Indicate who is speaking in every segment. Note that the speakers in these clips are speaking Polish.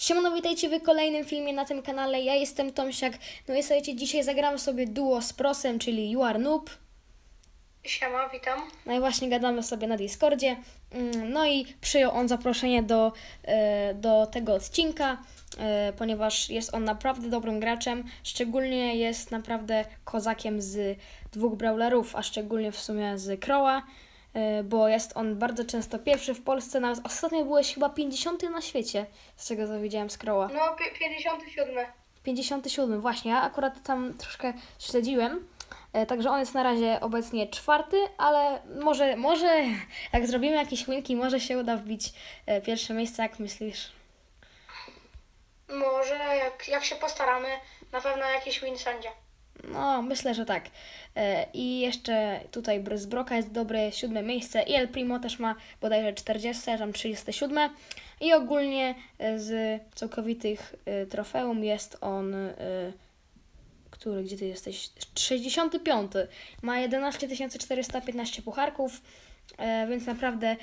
Speaker 1: Siemano, witajcie w kolejnym filmie na tym kanale. Ja jestem Tomsiak. No i słuchajcie, dzisiaj zagramy sobie duo z Prosem, czyli You Are Noob.
Speaker 2: Siema, witam.
Speaker 1: No i właśnie gadamy sobie na Discordzie. Mm, No i przyjął on zaproszenie do, e, do tego odcinka, e, ponieważ jest on naprawdę dobrym graczem. Szczególnie jest naprawdę kozakiem z dwóch brawlerów, a szczególnie w sumie z Crowa, e, bo jest on bardzo często pierwszy w Polsce. Nawet ostatnio byłeś chyba 50 na świecie, z czego co widziałem z Crowa.
Speaker 2: No, pi- 57.
Speaker 1: 57, właśnie. Ja akurat tam troszkę śledziłem. E, Także on jest na razie obecnie czwarty, ale może, może jak zrobimy jakieś winki, może się uda wbić e, pierwsze miejsce, jak myślisz?
Speaker 2: Może jak, jak się postaramy, na pewno jakiś win będzie.
Speaker 1: No, myślę, że tak. E, I jeszcze tutaj z Broka jest dobre siódme miejsce i El Primo też ma bodajże 40, tam 37. I ogólnie e, z całkowitych e, trofeum jest on... Który, gdzie ty jesteś? 65. Ma 11 415 pucharków, więc naprawdę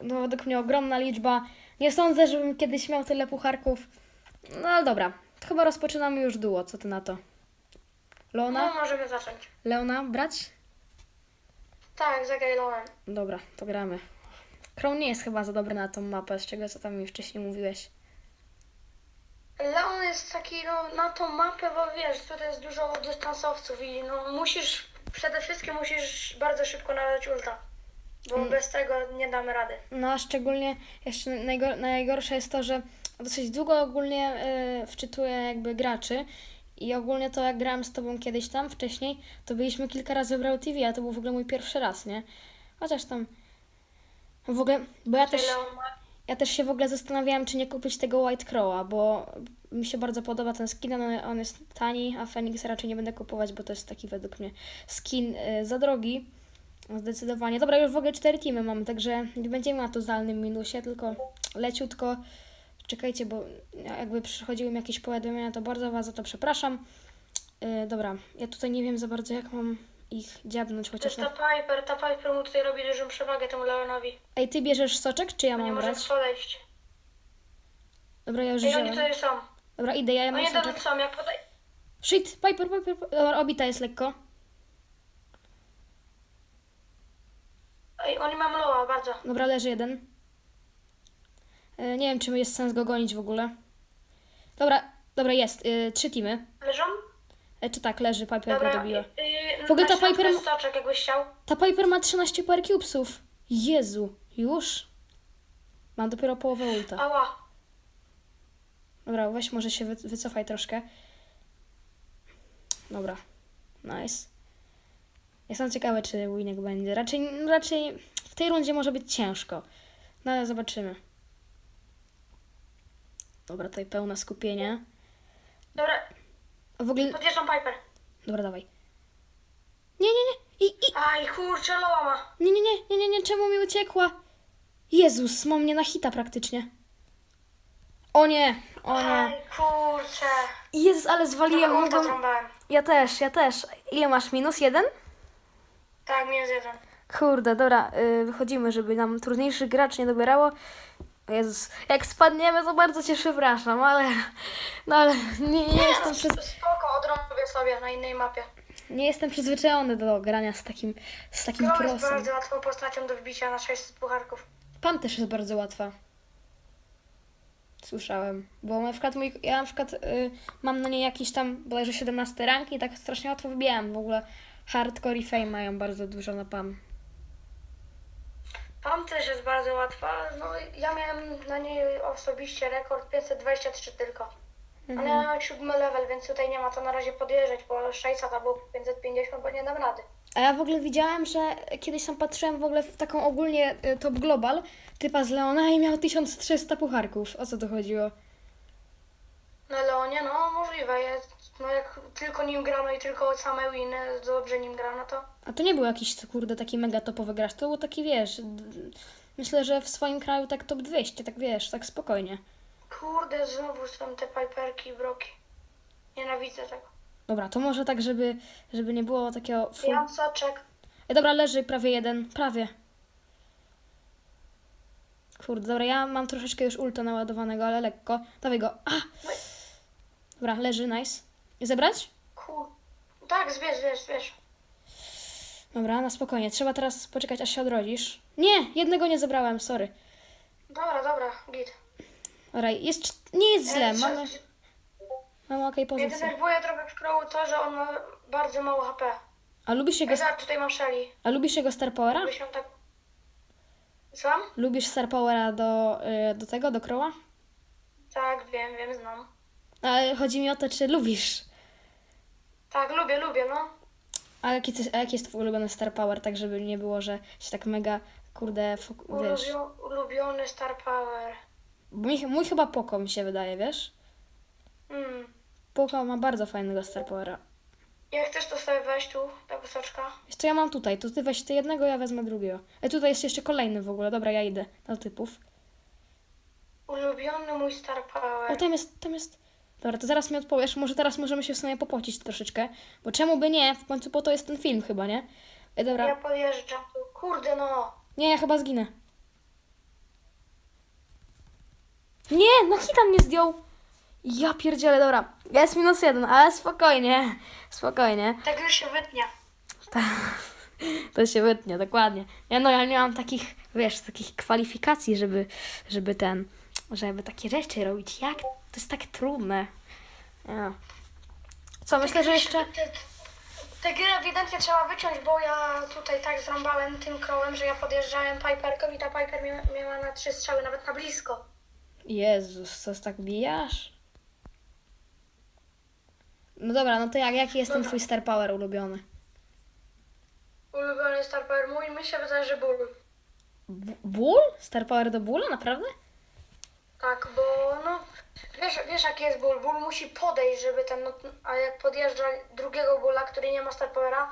Speaker 1: no, według mnie ogromna liczba. Nie sądzę, żebym kiedyś miał tyle pucharków. No ale dobra, chyba rozpoczynamy już duo. Co ty na to? Leona?
Speaker 2: No, możemy zacząć.
Speaker 1: Leona brać?
Speaker 2: Tak, zagraj Lołem.
Speaker 1: Dobra, to gramy. Crown nie jest chyba za dobry na tą mapę, z czego co tam mi wcześniej mówiłeś.
Speaker 2: Leon jest taki, no, na tą mapę, bo wiesz, tutaj jest dużo dystansowców i no, musisz, przede wszystkim musisz bardzo szybko nadać ulta. Bo bez tego nie damy rady.
Speaker 1: No a szczególnie jeszcze najgor- najgorsze jest to, że dosyć długo ogólnie y, wczytuję jakby graczy i ogólnie to jak grałem z tobą kiedyś tam wcześniej, to byliśmy kilka razy w Brawl TV, a to był w ogóle mój pierwszy raz, nie? Chociaż tam w ogóle, bo ja też, ja też się w ogóle zastanawiałam, czy nie kupić tego White Crowa, bo mi się bardzo podoba ten skin, on, jest tani, a Phoenix raczej nie będę kupować, bo to jest taki według mnie skin y, za drogi. Zdecydowanie. Dobra, już w ogóle cztery teamy mamy, także nie będziemy na totalnym minusie, tylko leciutko. Czekajcie, bo jakby przychodziły mi jakieś powiadomienia, to bardzo Was za to przepraszam. Yy, dobra, ja tutaj nie wiem za bardzo, jak mam ich dziabnąć,
Speaker 2: To
Speaker 1: chociaż...
Speaker 2: jest ta. Piper, ta Piper mu tutaj robi dużą przewagę temu Leonowi.
Speaker 1: Ej, Ty bierzesz soczek, czy ja
Speaker 2: Nie
Speaker 1: mam
Speaker 2: możemy
Speaker 1: brać?
Speaker 2: podejść.
Speaker 1: Dobra, ja już
Speaker 2: Ej, oni tutaj są.
Speaker 1: Dobra, idę, ja mam
Speaker 2: Oni
Speaker 1: soczek.
Speaker 2: tam są, ja podaj...
Speaker 1: Shit, Piper, Piper, Piper. Dobra, obita jest lekko.
Speaker 2: Ej, oni mam loa, bardzo.
Speaker 1: Dobra, leży jeden. Yy, nie wiem, czy jest sens go gonić w ogóle. Dobra, dobra, jest. Yy, trzy teamy.
Speaker 2: Leżą?
Speaker 1: E, czy tak, leży, Piper go
Speaker 2: Dobra,
Speaker 1: dobiła.
Speaker 2: yy,
Speaker 1: W ogóle ta
Speaker 2: na środku
Speaker 1: Piper-
Speaker 2: jest soczek, jakbyś chciał.
Speaker 1: Ta Piper ma 13 power cubesów. Jezu, już? Mam dopiero połowę ulta.
Speaker 2: Ała.
Speaker 1: Dobra, weź może się wy, wycofaj troszkę. Dobra, nice. Jestem ciekawy, czy winek będzie. Raczej, raczej w tej rundzie może być ciężko. No ale zobaczymy. Dobra, tutaj pełne skupienie.
Speaker 2: Dobra,
Speaker 1: W ogóle...
Speaker 2: podjeżdżam Piper.
Speaker 1: Dobra, dawaj. Nie, nie, nie. I, i,
Speaker 2: Aj, kurczę, loa ma.
Speaker 1: Nie, nie, nie, nie, nie, nie, czemu mi uciekła? Jezus, mam mnie na hita praktycznie. O nie, o nie.
Speaker 2: Aj, kurczę.
Speaker 1: Jezus, ale zwaliłem.
Speaker 2: Trochę ulta
Speaker 1: Mogłem...
Speaker 2: trąbałem.
Speaker 1: Ja też, ja też. Ile masz? Minus jeden?
Speaker 2: Tak, minus jeden.
Speaker 1: Kurde, dobra, y, wychodzimy, żeby nam trudniejszych gracz nie dobierało. Jezus, jak spadniemy, to bardzo cię przepraszam, ale... No ale nie, nie, jestem,
Speaker 2: no,
Speaker 1: przyz...
Speaker 2: spoko, odrobię sobie na innej mapie.
Speaker 1: nie jestem przyzwyczajony do grania z takim, z takim
Speaker 2: Król jest
Speaker 1: prosem.
Speaker 2: bardzo łatwą postacią do wbicia na 600 pucharków.
Speaker 1: Pam też jest bardzo łatwa. Słyszałem. Bo na przykład mój, ja na przykład y, mam na niej jakiś tam bodajże 17 rank i tak strasznie łatwo wybijałem. W ogóle hardcore i fame mają bardzo dużo na Pam.
Speaker 2: Pam też jest bardzo łatwa. No, ja miałem na niej osobiście rekord 523 tylko.
Speaker 1: Mhm.
Speaker 2: Ale ja mam siódmy level, więc tutaj nie ma co na razie podjeżdżać, bo 600 albo 550, bo nie dam rady.
Speaker 1: A ja w ogóle widziałem, że kiedyś tam patrzyłem w ogóle w taką ogólnie y, top global typa z Leona i miał 1300 pucharków. O co to chodziło?
Speaker 2: No Leonie, no możliwe jest. No jak tylko nim grano i tylko same winy dobrze nim grano, to
Speaker 1: A to nie był jakiś kurde taki mega topowy gracz, to był taki wiesz. Myślę, że w swoim kraju tak top 200, tak wiesz, tak spokojnie.
Speaker 2: kurde, znowu są te piperki i broki. Nienawidzę tego.
Speaker 1: Dobra, to może tak, żeby, żeby nie było takiego full...
Speaker 2: Ja soczek.
Speaker 1: Ej, dobra, leży prawie jeden, prawie. Kurde, dobra, ja mam troszeczkę już ulta naładowanego, ale lekko. Dawaj go. A! Dobra, leży, nice. Zebrać?
Speaker 2: Kur... Tak, zbierz, zbierz, zbierz.
Speaker 1: Dobra, na spokojnie. Trzeba teraz poczekać, aż się odrodzisz. Nie, jednego nie zebrałem, sorry.
Speaker 2: Dobra, dobra, git.
Speaker 1: Dobra, jest, cz- nie jest źle,
Speaker 2: E,
Speaker 1: mamy,
Speaker 2: trze-
Speaker 1: mamy okej
Speaker 2: Mnie
Speaker 1: pozycję.
Speaker 2: denerwuje trochę w Crowu to, że on ma bardzo mało HP.
Speaker 1: A lubisz jego,
Speaker 2: Ej, zobacz, tutaj mam Shelly.
Speaker 1: a lubisz jego Star Powera?
Speaker 2: Byś ją tak... Sam?
Speaker 1: Lubisz Star Powera do, y, do tego, do Crowa?
Speaker 2: Tak, wiem, wiem, znam.
Speaker 1: Ale chodzi mi o to, czy lubisz.
Speaker 2: Tak, lubię, lubię, no.
Speaker 1: A jaki, ty, a jaki jest twój ulubiony Star Power, tak żeby nie było, że się tak mega, kurde, fok- wiesz.
Speaker 2: Ulubio, ulubiony Star Power.
Speaker 1: Mój, mój chyba Poko mi się wydaje, wiesz?
Speaker 2: Mm.
Speaker 1: Poko ma bardzo fajnego Star Powera.
Speaker 2: Jak chcesz, to sobie weź tu, ta kusoczka.
Speaker 1: Wiesz co ja mam tutaj? To ty weź ty jednego, ja wezmę drugiego. E tutaj jest jeszcze kolejny w ogóle. Dobra, ja idę do typów.
Speaker 2: Ulubiony mój Star Power.
Speaker 1: O, tam jest, tam jest. Dobra, to zaraz mi odpowiesz. Może teraz możemy się w sumie popocić troszeczkę. Bo czemu by nie? W końcu po to jest ten film chyba, nie? E, dobra.
Speaker 2: Ja podjeżdżam tu. Kurde, no.
Speaker 1: Nie, ja chyba zginę. Nie, no hita mnie zdjął. Ja pierdzielę, dobra. Jest minus jeden, ale spokojnie. Spokojnie.
Speaker 2: Tak już się wytnie.
Speaker 1: To się wytnie, dokładnie. Ja no, ja nie mam takich, wiesz, takich kwalifikacji, żeby, żeby ten, żeby takie rzeczy robić. Jak? To jest tak trudne. Ja. Co, myślę, że jeszcze...
Speaker 2: Te, te gry ewidentnie trzeba wyciąć, bo ja tutaj tak zrąbałem tym krołem, że ja podjeżdżałem Piperką i ta Piper mia- miała na trzy strzały, nawet na blisko.
Speaker 1: Jezus, co tak bijasz? No dobra, no to jak, jaki jest ten
Speaker 2: Dobra.
Speaker 1: twój Star Power ulubiony?
Speaker 2: Ulubiony Star Power mój, mi się wydaje, że ból.
Speaker 1: B- Ból? Star Power do bólu? Naprawdę?
Speaker 2: Tak, bo no, wiesz, wiesz jaki jest ból. Ból musi podejść, żeby ten, no, a jak podjeżdża drugiego bóla, który nie ma Star Powera,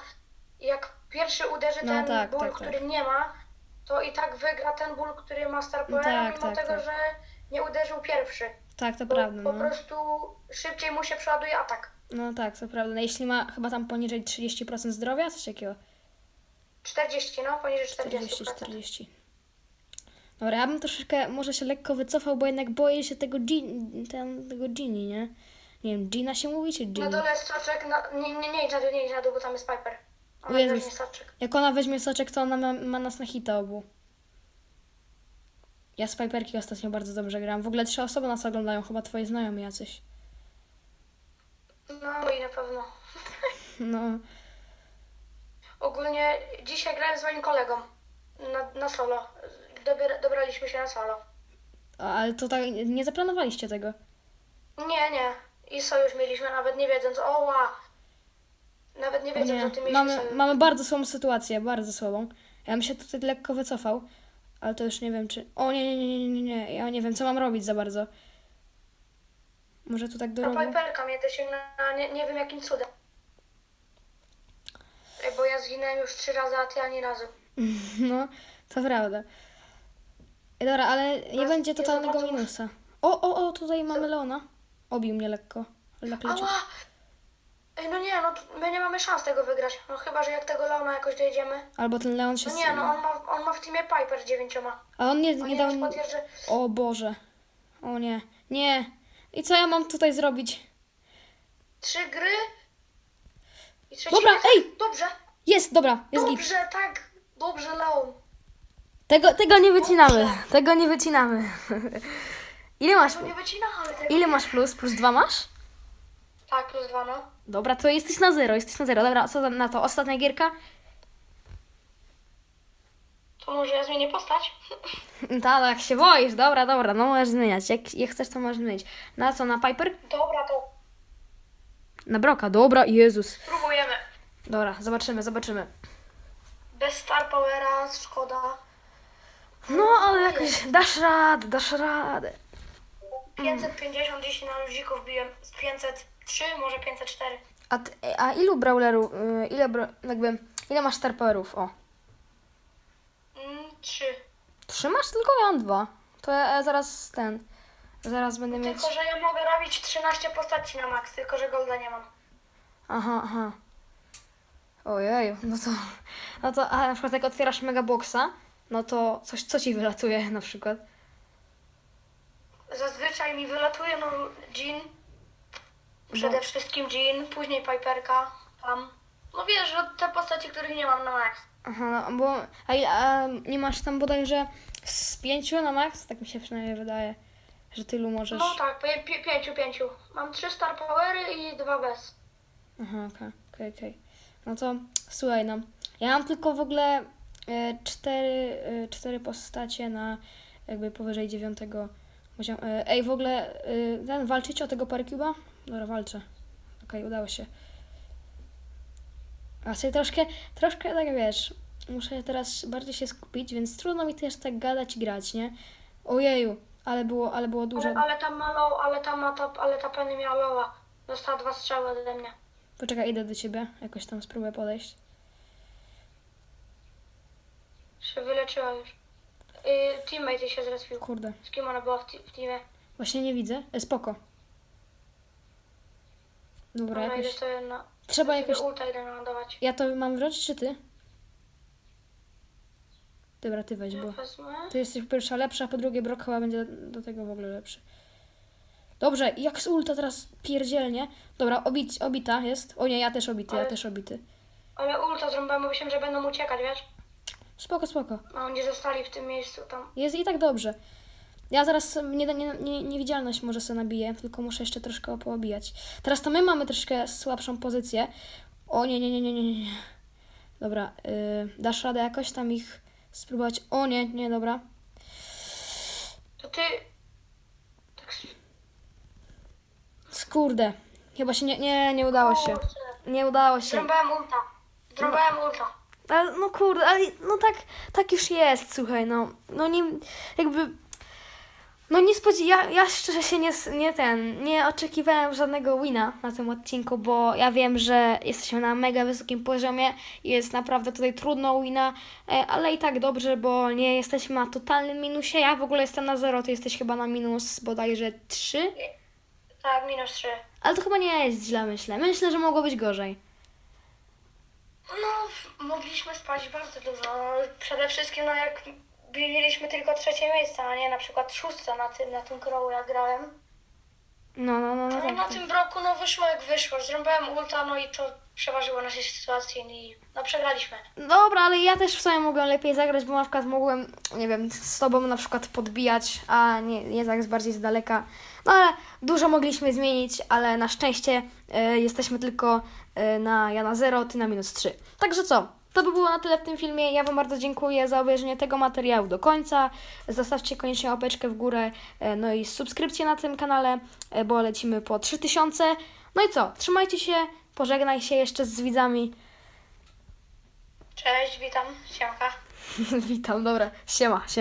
Speaker 2: i jak pierwszy uderzy
Speaker 1: No
Speaker 2: ten
Speaker 1: tak,
Speaker 2: ból,
Speaker 1: tak,
Speaker 2: który
Speaker 1: tak.
Speaker 2: nie ma, to i tak wygra ten ból, który ma Star
Speaker 1: No
Speaker 2: Powera,
Speaker 1: tak,
Speaker 2: mimo
Speaker 1: tak,
Speaker 2: tego,
Speaker 1: tak.
Speaker 2: że nie uderzył pierwszy.
Speaker 1: Tak, to
Speaker 2: Bo
Speaker 1: prawda,
Speaker 2: po
Speaker 1: no.
Speaker 2: prostu szybciej mu się przeładuje atak.
Speaker 1: No tak, to prawda. No, jeśli ma chyba tam poniżej 30% zdrowia, coś takiego.
Speaker 2: 40, no, poniżej 40.
Speaker 1: 40, 40. Dobra, ja bym troszeczkę może się lekko wycofał, bo jednak boję się tego Gin, ten, tego Gini, nie? Nie wiem, Gina się mówi, czy
Speaker 2: Na
Speaker 1: Gini?
Speaker 2: dole jest soczek, na, nie, nie, nie idź na dół, nie idź na dół, bo tam jest Piper. Ona
Speaker 1: Jezus.
Speaker 2: weźmie soczek.
Speaker 1: Jak ona weźmie soczek, to ona ma, ma nas na hita obu. Ja z Piperki ostatnio bardzo dobrze gram. W ogóle trzy osoby nas oglądają, chyba twoje znajomi jacyś.
Speaker 2: No i na pewno.
Speaker 1: No,
Speaker 2: Ogólnie dzisiaj grałem z moim kolegą na, na solo. Dobier, dobraliśmy się na solo.
Speaker 1: A- ale to tak, nie zaplanowaliście tego.
Speaker 2: Nie, nie. I sojusz mieliśmy, nawet nie wiedząc. O, ła. Nawet nie
Speaker 1: O
Speaker 2: wiedząc,
Speaker 1: nie,
Speaker 2: że ty mieliśmy
Speaker 1: mamy,
Speaker 2: sojusz.
Speaker 1: mamy bardzo słabą sytuację, bardzo słabą. Ja bym się tutaj lekko wycofał, ale to już nie wiem czy... O nie, nie, nie, nie, nie, nie, ja nie wiem co mam robić za bardzo. Może tu tak do
Speaker 2: Ta
Speaker 1: rogu?
Speaker 2: Piperka mnie to sięgnęła, nie, nie wiem jakim cudem. Bo ja zginąłem już trzy razy, a ty ani razu.
Speaker 1: No, to prawda. Dobra, ale nie będzie totalnego minusa. O, o, o, tutaj mamy Leona. Obił mnie lekko. Leciut.
Speaker 2: Ała! Ej, no nie, no t- my nie mamy szans tego wygrać. No chyba, że jak tego Leona jakoś dojedziemy.
Speaker 1: Albo ten Leon się...
Speaker 2: No nie, no on ma, on ma w teamie Piper z dziewięcioma.
Speaker 1: A on nie,
Speaker 2: On
Speaker 1: nie
Speaker 2: nie
Speaker 1: dał...
Speaker 2: podjeżdża.
Speaker 1: O Boże. O nie. Nie. I co ja mam tutaj zrobić?
Speaker 2: Trzy gry. I trzeci
Speaker 1: Dobra,
Speaker 2: mecz.
Speaker 1: ej!
Speaker 2: Dobrze,
Speaker 1: Jest, dobra, jest git.
Speaker 2: dobrze, tak. Dobrze, Leon.
Speaker 1: Tego, tego nie wycinamy. Tego nie wycinamy. Ile masz?
Speaker 2: Nie wycina, ale tego.
Speaker 1: Ile masz plus? Plus dwa masz?
Speaker 2: Tak, plus dwa, no.
Speaker 1: Dobra, to jesteś na zero, jesteś na zero. Dobra, co na to? Ostatnia gierka?
Speaker 2: To może ja zmienię postać?
Speaker 1: Tak, jak się boisz. Dobra, dobra, no możesz zmieniać. Jak, jak chcesz, to możesz zmienić. Na co? Na Piper?
Speaker 2: Dobra, to
Speaker 1: Na Broka, dobra, Jezus.
Speaker 2: spróbujemy.
Speaker 1: Dobra, zobaczymy, zobaczymy.
Speaker 2: Bez Star Powera, szkoda.
Speaker 1: No, ale jakoś dasz radę, dasz radę.
Speaker 2: 550 dzisiaj na ludzików biłem. Z 503, może 504.
Speaker 1: A, ty, a ilu brawlerów, y, ile, bra, jakby, ile masz star powerów? O,
Speaker 2: Mm, 3.
Speaker 1: trzy masz? Tylko ja mam dwa. To ja, ja zaraz ten, zaraz będę mieć...
Speaker 2: Tylko, że ja mogę robić 13 postaci na max, tylko że golda nie mam.
Speaker 1: Aha, aha. Ojej, no to, no to, a na przykład jak otwierasz megaboxa, no to coś, co ci wylatuje na przykład?
Speaker 2: zazwyczaj mi wylatuje no Jean. Przede wszystkim Jean, później Piperka, tam. No wiesz, że te postaci, których nie mam na max.
Speaker 1: Aha, no bo. A, ile- a nie masz tam bodajże z pięciu na max? Tak mi się przynajmniej wydaje, że tylu możesz.
Speaker 2: No tak, pi- pi- pięciu, pięciu. Mam trzy star powery i dwa bez.
Speaker 1: Aha, okej, okej, okej. No to słuchaj, no. Ja mam tylko w ogóle cztery, e, cztery postacie na jakby powyżej dziewiątego poziomu. E, ej, w ogóle e, ten, walczycie o tego Paracuba? Dobra, walczę. Okej, udało się. A sobie troszkę, troszkę tak wiesz, muszę teraz bardziej się skupić, więc trudno mi też tak gadać i grać, nie? Ojeju, ale było, ale było dużo.
Speaker 2: Ale, ale tam ma low, ale tam ma ta, ale ta Penny miała lowa. Dostała dwa strzały ode mnie.
Speaker 1: Poczekaj, idę do ciebie, jakoś tam spróbuję podejść.
Speaker 2: Się wyleczyła już. Yy, teammate się zrespił.
Speaker 1: Kurde.
Speaker 2: Z kim ona była w, w teamie?
Speaker 1: Właśnie nie widzę. E, spoko. Dobra,
Speaker 2: idę
Speaker 1: jakoś...
Speaker 2: sobie na...
Speaker 1: Trzeba
Speaker 2: sobie
Speaker 1: jakoś...
Speaker 2: ulta idę naładować.
Speaker 1: Ja to mam wziąć, czy ty? Dobra, ty weź, bo...
Speaker 2: Wezmę.
Speaker 1: Ty jesteś po pierwsze lepsza, a po drugie Brock chyba będzie do tego w ogóle lepszy. Dobrze, jak z ulta teraz pierdzielnie. Dobra, obic, obita jest. O nie, ja też obity, ja
Speaker 2: Ale-
Speaker 1: też obity.
Speaker 2: Ale ulta zrąbałem, bo myślałem, że będą uciekać, wiesz?
Speaker 1: Spoko, spoko.
Speaker 2: A oni zostali w tym miejscu tam.
Speaker 1: Jest i tak dobrze. Ja zaraz nie, nie, nie, niewidzialność może sobie nabiję, tylko muszę jeszcze troszkę poobijać. Teraz to my mamy troszkę słabszą pozycję. O nie, nie, nie, nie, nie, nie. Dobra, yy, dasz radę jakoś tam ich spróbować? O nie, nie, dobra.
Speaker 2: To ty... Tak...
Speaker 1: Skurde. Chyba się nie, nie, nie udało się. Nie udało się.
Speaker 2: Zrąbałem ulta. Zrąbałem ulta.
Speaker 1: Ale, no kurde, ale no tak, tak już jest, słuchaj, no, no nie, jakby, no nie spodziewałem, ja, ja szczerze się nie, nie ten, nie oczekiwałem żadnego wina na tym odcinku, bo ja wiem, że jesteśmy na mega wysokim poziomie i jest naprawdę tutaj trudno wina, e, ale i tak dobrze, bo nie jesteśmy na totalnym minusie, ja w ogóle jestem na zero, ty jesteś chyba na minus bodajże 3,
Speaker 2: Tak, minus trzy.
Speaker 1: ale to chyba nie jest źle, myślę, myślę, że mogło być gorzej.
Speaker 2: No, mogliśmy spać bardzo dużo. Przede wszystkim, no jak mieliśmy tylko trzecie miejsce, a nie na przykład szóste na tym, na tym krowu, jak grałem.
Speaker 1: No, no, no, no,
Speaker 2: No,
Speaker 1: tak,
Speaker 2: na
Speaker 1: tak.
Speaker 2: tym broku, no wyszło jak wyszło. Zrąbałem ulta, no i to przeważyło naszej sytuacji i no przegraliśmy.
Speaker 1: Dobra, ale ja też w sumie mogłem lepiej zagrać, bo na przykład mogłem, nie wiem, z tobą na przykład podbijać, a nie, nie tak z bardziej z daleka. No ale dużo mogliśmy zmienić, ale na szczęście e, jesteśmy tylko e, na ja na 0, ty na minus 3. Także co? To by było na tyle w tym filmie. Ja Wam bardzo dziękuję za obejrzenie tego materiału do końca. Zostawcie koniecznie łapeczkę w górę, e, no i subskrypcję na tym kanale, e, bo lecimy po 3000. No i co? Trzymajcie się, pożegnaj się jeszcze z widzami.
Speaker 2: Cześć, witam, siemka.
Speaker 1: Witam, dobra. Siema, siema.